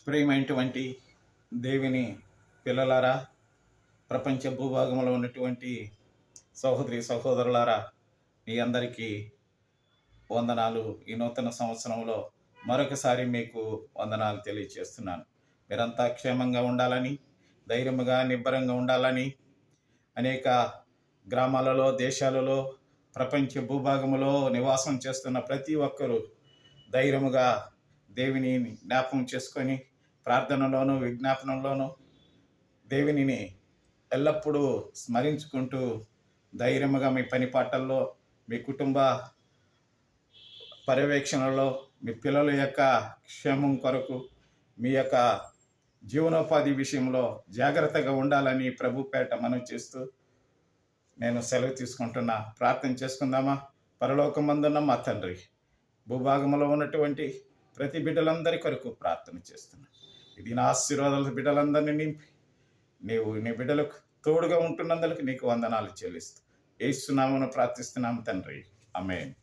ప్రియమైనటువంటి దేవుని పిల్లలారా ప్రపంచ భూభాగంలో ఉన్నటువంటి సహోదరి సహోదరులారా మీ అందరికీ వందనాలు. ఈ నూతన సంవత్సరంలో మరొకసారి మీకు వందనాలు తెలియజేస్తున్నాను మీరంతా క్షేమంగా ఉండాలని ధైర్యంగా నిబ్బరంగా ఉండాలని అనేక గ్రామాలలో దేశాలలో ప్రపంచ భూభాగములో నివాసం చేస్తున్న ప్రతి ఒక్కరూ ధైర్యముగా దేవిని జ్ఞాపకం చేసుకొని ప్రార్థనలోను విజ్ఞాపనంలోను దేవునిని ఎల్లప్పుడూ స్మరించుకుంటూ ధైర్యముగా మీ పని పాటల్లో మీ కుటుంబ పర్యవేక్షణలో మీ పిల్లల యొక్క క్షేమం కొరకు మీ యొక్క జీవనోపాధి విషయంలో జాగ్రత్తగా ఉండాలని ప్రభు పేట మనం చేస్తూ నేను సెలవు తీసుకుంటున్నా. ప్రార్థన చేసుకుందామా? పరలోకమందున్న మా తండ్రి భూభాగంలో ఉన్నటువంటి ప్రతి బిడ్డలందరి కొరకు ప్రార్థన చేస్తున్నా. ఇది నా ఆశీర్వాదాల బిడ్డలందరినీ నింపి. నీవు నీ బిడ్డలకు తోడుగా ఉంటున్నందుకు నీకు వందనాలు చెల్లిస్తూ. ఏసునామను ప్రార్థిస్తున్నాము తండ్రి. అమేన్